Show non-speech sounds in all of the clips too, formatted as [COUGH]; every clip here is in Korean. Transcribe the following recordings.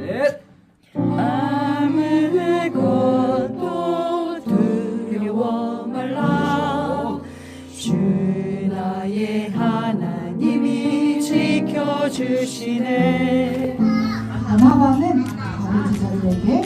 넷. 마음을 내고 두려워 말라. 주 나의 하나님이 지켜주시네. 아나바는 아버지 자리에게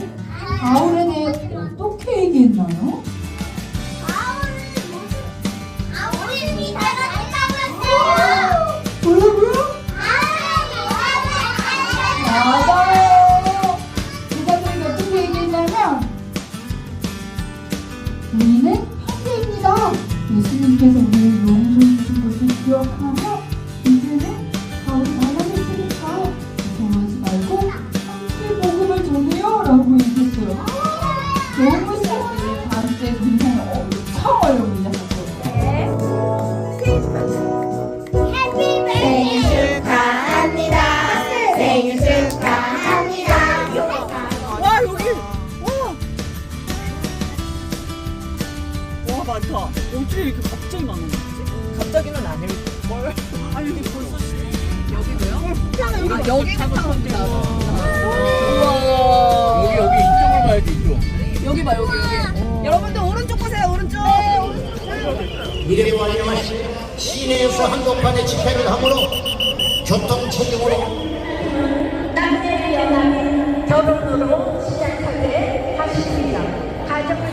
미래보안위원회 시내에서 한복판에 집회를 함으로 교통 체증으로 남녀의 연합이 결혼으로 시작하게 하십니다. 가정을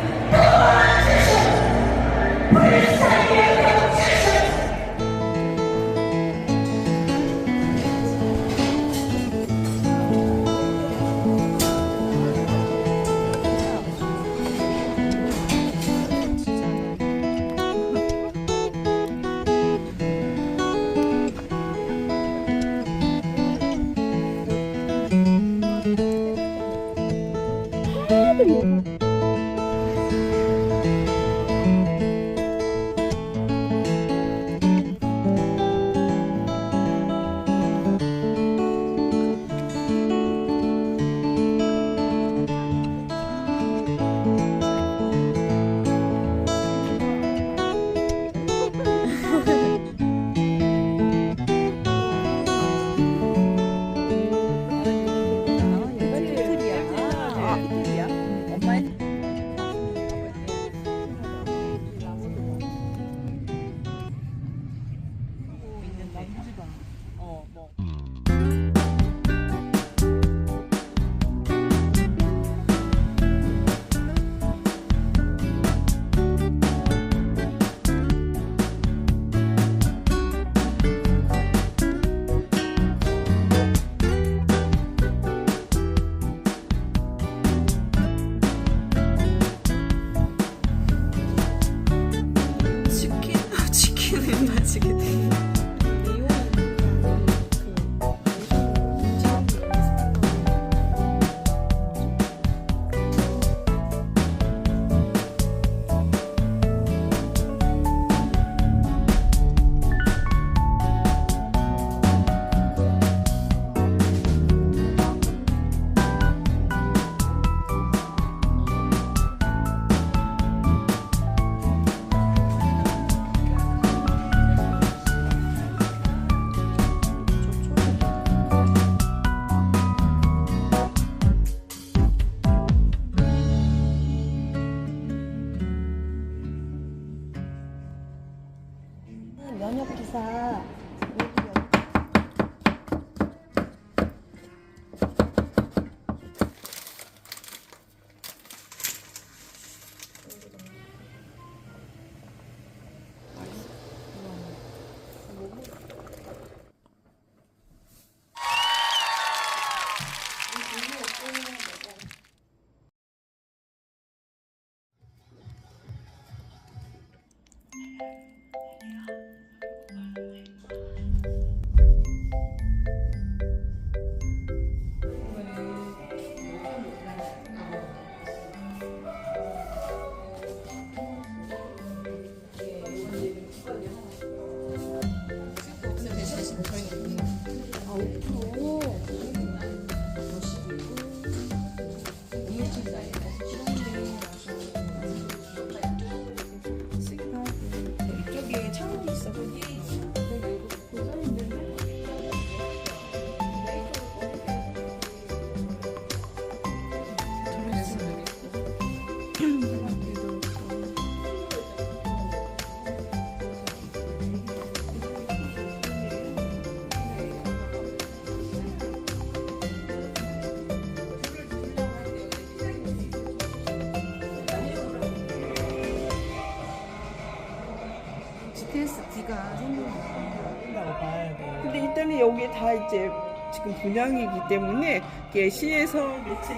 여기 다 이제 지금 분양이기 때문에 이게 시에서 매체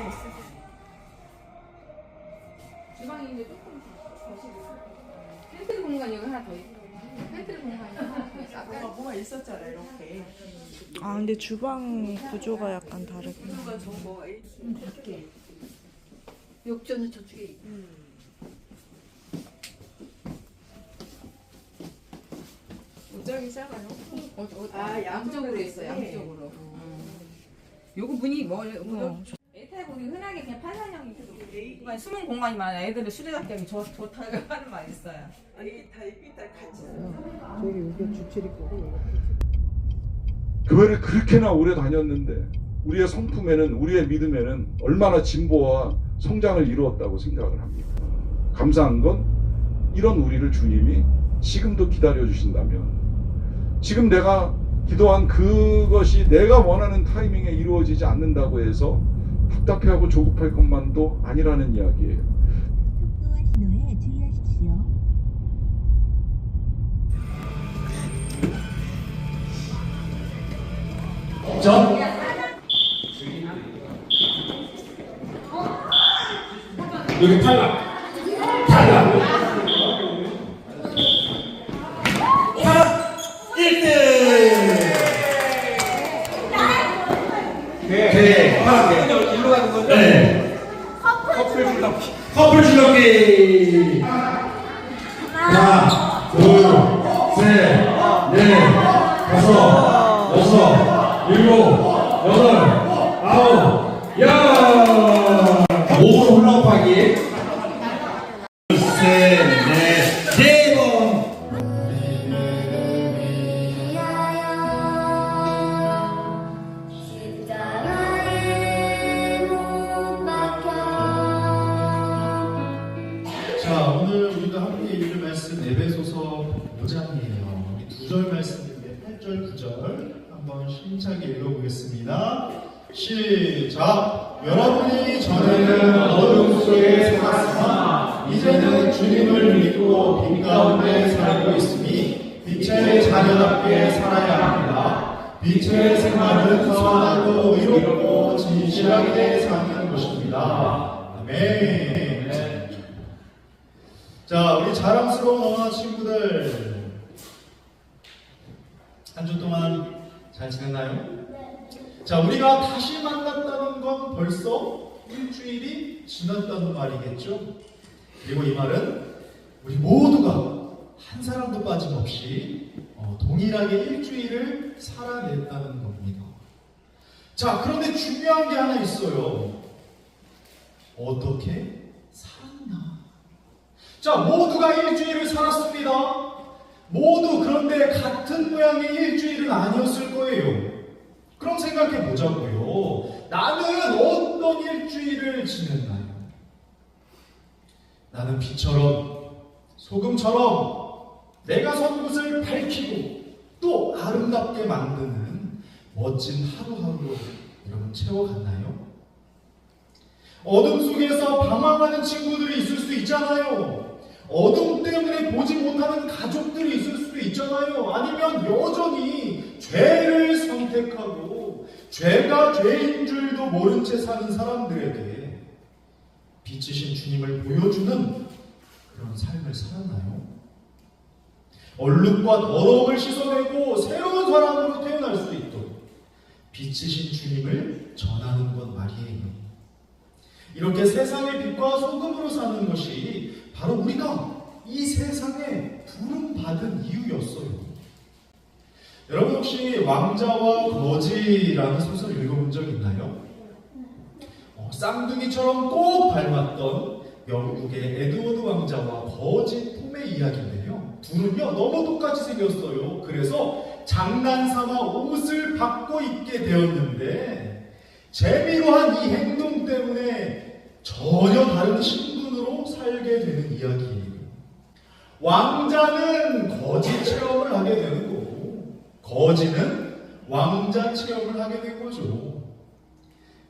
주방인데 조금 거실이 팬트리 공간 여기 하나 더 있어. 팬트리 공간이 하나 더 있어. 아까 뭐가 있었잖아 이렇게. 아 근데 주방 구조가 약간 다르구나. 누가 저거 H 욕조는 저쪽에 있고. 옷장이 작아요. 어, 어, 아, 양쪽으로 양쪽으로 있어. 양쪽으로. 요거 문이 뭐, 어, 뭐 에타입 우리 흔하게 그냥 판사형이 그냥 숨은 공간이 많아. 애들은 수레잡기 좋, 좋다고 [LAUGHS] 하는 말 있어요. 아니 다 입이 다 같이 있어요. 저기 여기 주체리 거고. 교회를 그렇게나 오래 다녔는데 우리의 성품에는 우리의 믿음에는 얼마나 진보와 성장을 이루었다고 생각을 합니다. 감사한 건 이런 우리를 주님이 지금도 기다려 주신다면 지금 내가 기도한 그것이 내가 원하는 타이밍에 이루어지지 않는다고 해서 답답해하고 조급할 것만도 아니라는 이야기예요. 주의하십시오. 여기. 탈락. 탈락 1등. 네. 탈락. 일로 가는 거죠? 네. 커플 줄넘기. 커플 줄넘기. 하나, 둘, 셋, 넷, 다섯, 여섯, 일곱, 시작! 여러분이 전에는 어둠 속에 살았으나 이제는 주님을 믿고 빛 가운데 살고 있으니 빛의 자녀답게 살아야 합니다. 빛의 생활은 선하고 의롭고 진실하게 사는 것입니다. 아멘. 자, 우리 자랑스러운 언어 친구들. 한 주 동안 잘 지냈나요? 자, 우리가 다시 만났다는 건 벌써 일주일이 지났다는 말이겠죠? 그리고 이 말은 우리 모두가 한 사람도 빠짐없이 어, 동일하게 일주일을 살아냈다는 겁니다. 자, 그런데 중요한 게 하나 있어요. 어떻게 살았나? 자, 모두가 일주일을 살았습니다. 모두 그런데 같은 모양의 일주일은 아니었을 거예요. 그럼 생각해 보자고요. 나는 어떤 일주일을 지냈나요? 나는 비처럼, 소금처럼 내가 선 곳을 밝히고 또 아름답게 만드는 멋진 하루하루 여러분 채워갔나요? 어둠 속에서 방황하는 친구들이 있을 수 있잖아요. 어둠 때문에 보지 못하는 가족들이 있을 수도 있잖아요. 아니면 여전히 죄를 선택하고 죄가 죄인 줄도 모른 채 사는 사람들에게 빛이신 주님을 보여주는 그런 삶을 살았나요? 얼룩과 더러움을 씻어내고 새로운 사람으로 태어날 수 있도록 빛이신 주님을 전하는 것 말이에요. 이렇게 세상의 빛과 소금으로 사는 것이 바로 우리가 이 세상에 부름받은 이유였어요. 여러분 혹시 왕자와 거지라는 소설 읽어본 적 있나요? 어, 쌍둥이처럼 꼭 닮았던 영국의 에드워드 왕자와 거지 톰의 이야기인데요. 둘은요 너무 똑같이 생겼어요. 그래서 장난삼아 옷을 바꿔 입게 되었는데 재미로 한 이 행동 때문에 전혀 다른 신분으로 살게 되는 이야기예요. 왕자는 거지 체험을 하게 되는 거고, 거지는 왕자 체험을 하게 된 거죠.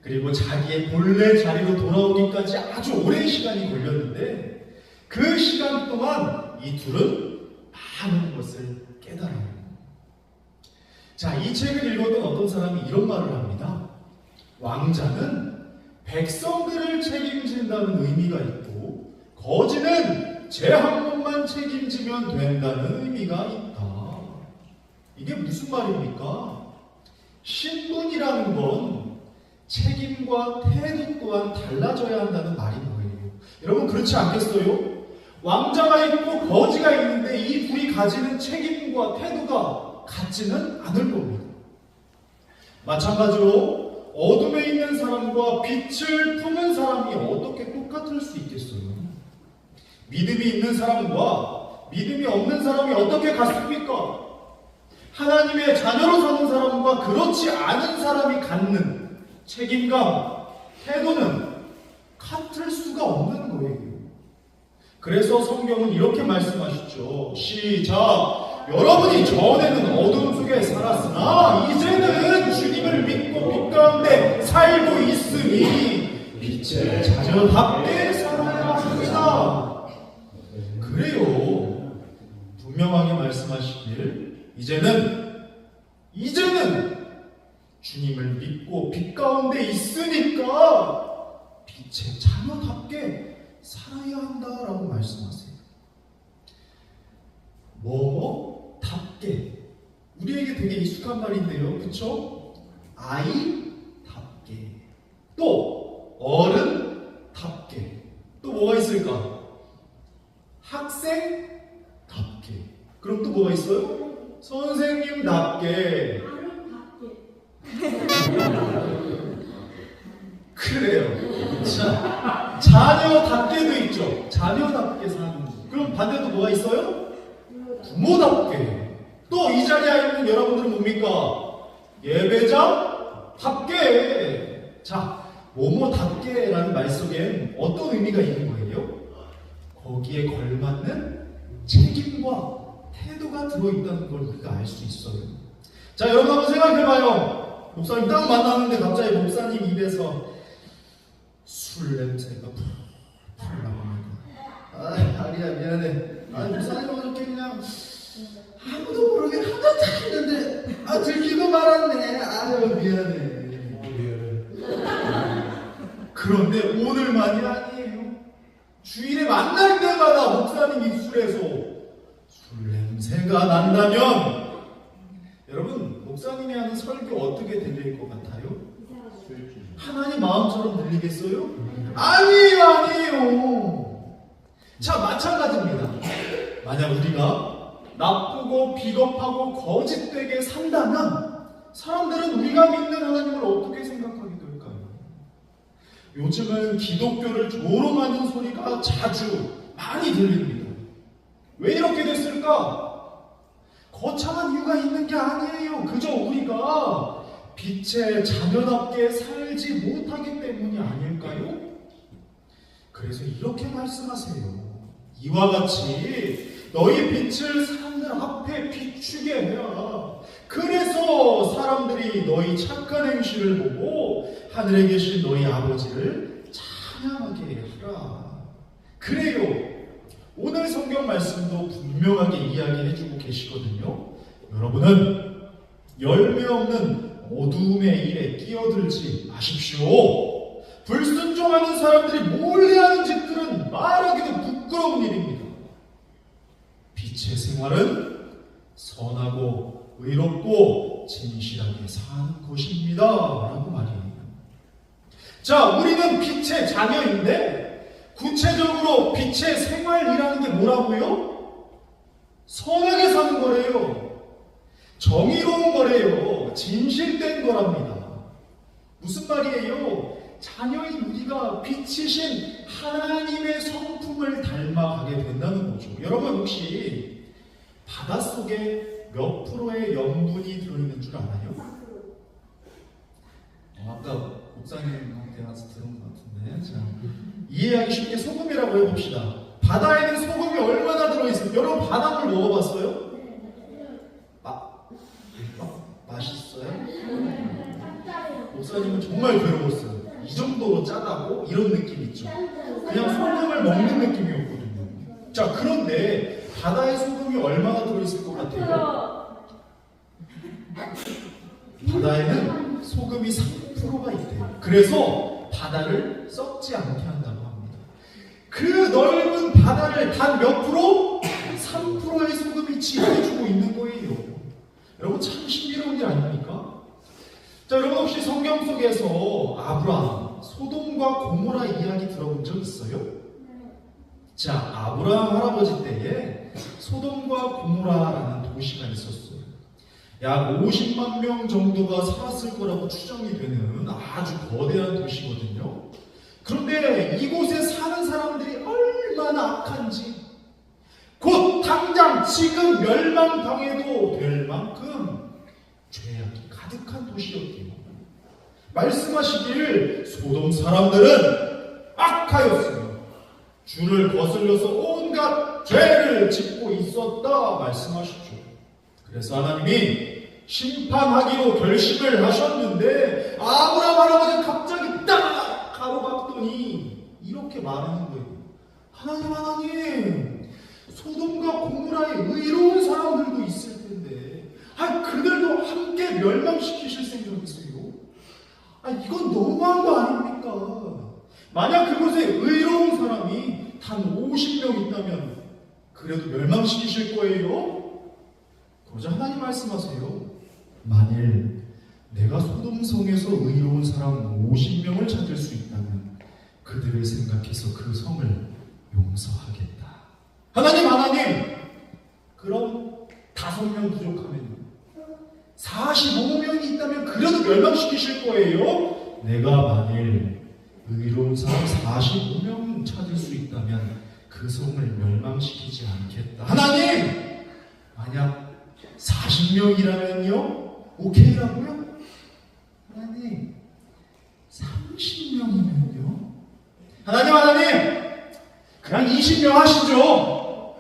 그리고 자기의 본래 자리로 돌아오기까지 아주 오랜 시간이 걸렸는데, 그 시간 동안 이 둘은 많은 것을 깨달아요. 자, 이 책을 읽었던 어떤 사람이 이런 말을 합니다. 왕자는 백성들을 책임진다는 의미가 있고 거지는 제 한 몸만 책임지면 된다는 의미가 있다. 이게 무슨 말입니까? 신분이라는 건 책임과 태도 또한 달라져야 한다는 말인 거예요. 여러분 그렇지 않겠어요? 왕자가 있고 거지가 있는데 이 둘이 가지는 책임과 태도가 같지는 않을 겁니다. 마찬가지로 어둠에 있는 사람과 빛을 품은 사람이 어떻게 똑같을 수 있겠어요? 믿음이 있는 사람과 믿음이 없는 사람이 어떻게 같습니까? 하나님의 자녀로 사는 사람과 그렇지 않은 사람이 갖는 책임감, 태도는 같을 수가 없는 거예요. 그래서 성경은 이렇게 말씀하시죠. 시작. 여러분이 전에는 어둠 속에 살았으나 이제는 주님을 믿고 빛 가운데 살고 있으니 빛의 자녀답게 살아야 합니다. 그래요. 분명하게 말씀하시길 이제는 이제는 주님을 믿고 빛 가운데 있으니까 빛의 자녀답게 살아야 한다라고 말씀하세요. 뭐 답게 우리에게 되게 익숙한 말인데요, 그렇죠? 아이답게 또 어른답게 또 뭐가 있을까? 학생답게 그럼 또 뭐가 있어요? 선생님답게 그래요. 자, 자녀답게도 있죠. 자녀답게 사는. 그럼 반대도 뭐가 있어요? 부모답게. 또 이 자리에 있는 여러분들은 뭡니까? 예배자답게. 자, 뭐뭐답게라는 말 속엔 어떤 의미가 있는 거예요? 거기에 걸맞는 책임과 태도가 들어있다는 걸 우리가 알 수 있어요. 자, 여러분 한번 생각해봐요. 목사님 딱 만났는데 갑자기 목사님 입에서 술 냄새가 풀풀 나옵니다. 아, 아리야 미안해. 아, 목사님 어저께 그냥 아무도 모르게 한잔 했는데 아 들키고 말았네. 아유 미안해. 그런데 오늘만이 아니에요. 주일에 만날 때마다 목사님 입술에서 술 냄새가 난다면 여러분 목사님이 하는 설교 어떻게 들릴 것 같아요? 하나님 마음처럼 들리겠어요? 아니에요, 아니에요. 자, 마찬가지입니다. 만약 우리가 나쁘고 비겁하고 거짓되게 산다면 사람들은 우리가 믿는 하나님을 어떻게 생각하게 될까요? 요즘은 기독교를 조롱하는 소리가 자주 많이 들립니다. 왜 이렇게 됐을까? 거창한 이유가 있는 게 아니에요. 그저 우리가 빛의 자녀답게 살지 못하기 때문이 아닐까요? 그래서 이렇게 말씀하세요. 이와 같이 너희 빛을 사람들 앞에 비추게 해라. 그래서 사람들이 너희 착한 행실을 보고 하늘에 계신 너희 아버지를 찬양하게 하라. 그래요. 말씀도 분명하게 이야기해주고 계시거든요. 여러분은 열매 없는 어둠의 일에 끼어들지 마십시오. 불순종하는 사람들이 몰래 하는 짓들은 말하기도 부끄러운 일입니다. 빛의 생활은 선하고 의롭고 진실하게 사는 것입니다. 라고 말이에요. 자, 우리는 빛의 자녀인데 구체적으로 빛의 생활이라는 게 뭐라고요? 선하게 사는 거래요. 정의로운 거래요. 진실된 거랍니다. 무슨 말이에요? 자녀인 우리가 빛이신 하나님의 성품을 닮아가게 된다는 거죠. 여러분 혹시 바닷속에 몇 프로의 염분이 들어있는 줄 알아요? 어, 아까 목사님한테 와서 들은 것 같은데 자, 이해하기 쉽게 소금이라고 해봅시다. 바다에는 소금이 얼마나 들어있어요? 여러분 바닷물 먹어봤어요? 마, 마, 맛있어요? 목사님은 정말 괴로웠어요. 이 정도로 짜다고 이런 느낌 있죠. 그냥 소금을 먹는 느낌이었거든요. 자 그런데 바다에 소금이 얼마나 들어있을 것 같아요? 바다에는 소금이 3%가 있대요. 그래서 바다를 썩지 않게 한다고. 그 넓은 바다를 단 몇 프로? 3%의 소금이 지배해주고 있는 거예요. 여러분 참 신비로운 일 아닙니까? 자, 여러분 혹시 성경 속에서 아브라함, 소돔과 고모라 이야기 들어본 적 있어요? 자, 아브라함 할아버지 때에 소돔과 고모라라는 도시가 있었어요. 약 50만 명 정도가 살았을 거라고 추정이 되는 아주 거대한 도시거든요. 그런데 이곳에 사는 사람들이 얼마나 악한지 곧 당장 지금 멸망당해도 될 만큼 죄악이 가득한 도시였대요. 말씀하시길 소돔 사람들은 악하였으며 주를 거슬려서 온갖 죄를 짓고 있었다 말씀하시죠. 그래서 하나님이 심판하기로 결심을 하셨는데 아브라함 할아버지 갑자기 딱 가로 막더니 이렇게 말하는 거예요. 하나님 하나님 소돔과 고모라에 의로운 사람들도 있을 텐데 아 그들도 함께 멸망시키실 생각이세요? 아 이건 너무한 거 아닙니까? 만약 그곳에 의로운 사람이 단 50명 있다면 그래도 멸망시키실 거예요? 그러자 하나님 말씀하세요. 만일 내가 소돔성에서 의로운 사람 50명을 찾을 수 있다면 그들을 생각해서 그 성을 용서하겠다. 하나님, 하나님! 그럼 다섯 명 부족하면 45명이 있다면 그래도 멸망시키실 거예요? 내가 만일 의로운 사람 45명 찾을 수 있다면 그 성을 멸망시키지 않겠다. 하나님! 만약 40명이라면요? 오케이라고요? 하나님, 30명이면요? 하나님, 하나님! 그냥 20명 하시죠!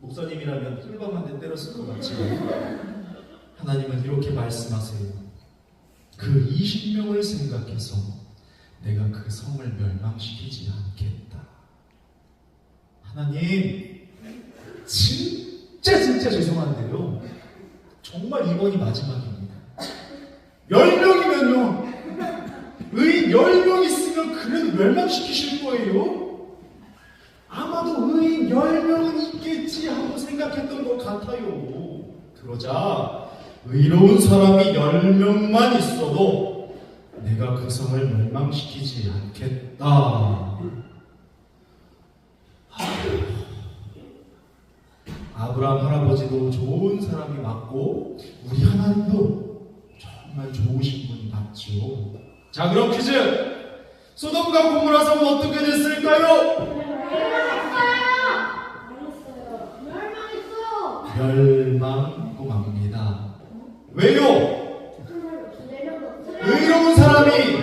목사님이라면 대 때렸을 것 같지만, 하나님은 이렇게 말씀하세요. 그 20명을 생각해서 내가 그 성을 멸망시키지 않겠다. 하나님, 진짜 진짜 죄송한데요. 정말 이번이 마지막입니다. 10명이면요. 의인 10명 있으면 그래도 멸망시키실 거예요? 아마도 의인 10명은 있겠지 하고 생각했던 것 같아요. 그러자 의로운 사람이 10명만 있어도 내가 그 성을 멸망시키지 않겠다. 아브라함 할아버지도 좋은 사람이 맞고 우리 하나님도 정말 좋으신 분이 맞죠. 자 그럼 퀴즈 소돔과 고모라 성은 어떻게 됐을까요? 멸망고맙니다. 왜요? 의로운 사람이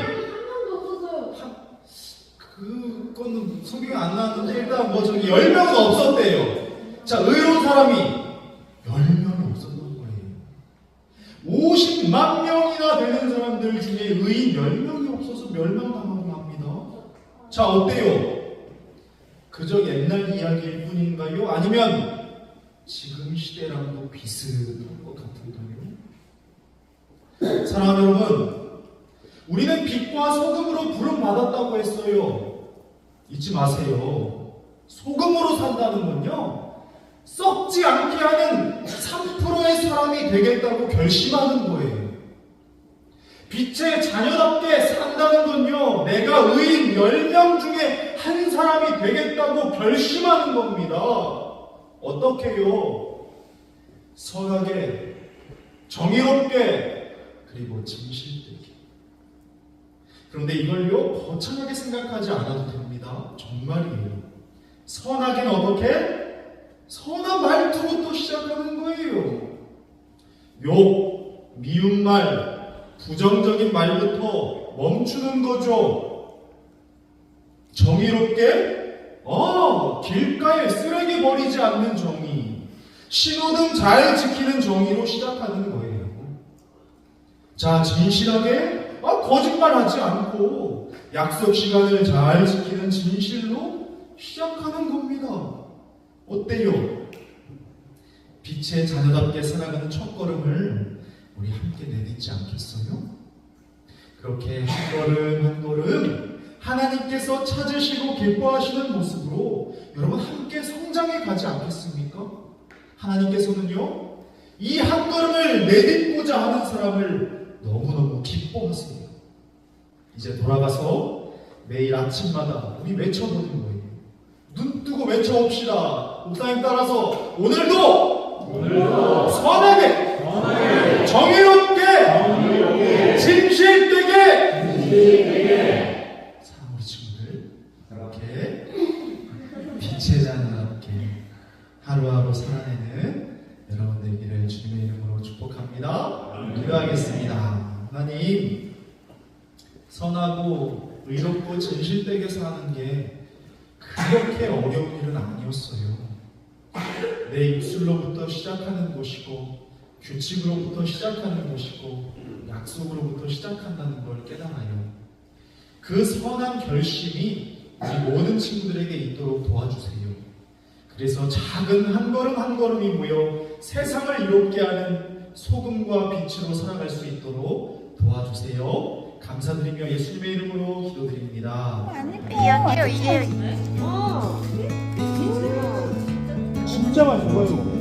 그거는 성경에 안 나왔는데 일단 뭐 저기 10명은 없었대요. 자, 의로운 사람이 10명이 없었던 거예요. 50만 명이나 되는 사람들 중에 의인 10명이 없어서 멸망당하고 합니다. 자, 어때요? 그저 옛날 이야기일 뿐인가요? 아니면 지금 시대랑도 비슷한 것 같은가요? 사랑하는 여러분, 우리는 빛과 소금으로 부름받았다고 했어요. 잊지 마세요. 소금으로 산다는 건요, 썩지 않게 하는 3%의 사람이 되겠다고 결심하는 거예요. 빛의 자녀답게 산다는 건요, 내가 의인 10명 중에 한 사람이 되겠다고 결심하는 겁니다. 어떻게요? 선하게, 정의롭게, 그리고 진실되게. 그런데 이걸요, 거창하게 생각하지 않아도 됩니다. 정말이에요. 선하게는 어떻게? 선한 말투부터 시작하는 거예요. 욕, 미운 말, 부정적인 말부터 멈추는 거죠. 정의롭게, 어, 길가에 쓰레기 버리지 않는 정의, 신호등 잘 지키는 정의로 시작하는 거예요. 자, 진실하게, 아, 거짓말 하지 않고 약속 시간을 잘 지키는 진실로 시작하는 겁니다. 어때요? 빛의 자녀답게 살아가는 첫 걸음을 우리 함께 내딛지 않겠어요? 그렇게 한 걸음 한 걸음 하나님께서 찾으시고 기뻐하시는 모습으로 여러분 함께 성장해 가지 않겠습니까? 하나님께서는요 이 한 걸음을 내딛고자 하는 사람을 너무너무 기뻐하세요. 이제 돌아가서 매일 아침마다 우리 외쳐보는 거예요. 눈 뜨고 외쳐봅시다. 목사님 따라서 오늘도, 오늘도 선하게, 정의롭게, 진실되게, 사랑 우리 친구들 이렇게 빛의 자녀답게 하루하루 살아내는 여러분들 길을 주님의 이름으로 축복합니다. 기도하겠습니다. 하나님 선하고 의롭고 진실되게 사는 게 그렇게 어려운 일은 아니었어요. 내 입술로부터 시작하는 것이고 규칙으로부터 시작하는 것이고 약속으로부터 시작한다는 걸 깨달아요. 그 선한 결심이 우리 모든 친구들에게 있도록 도와주세요. 그래서 작은 한 걸음 한 걸음이 모여 세상을 이롭게 하는 소금과 빛으로 살아갈 수 있도록 도와주세요. 감사드리며 예수님의 이름으로 기도드립니다. 여기요 이게요 진짜 맛있어요.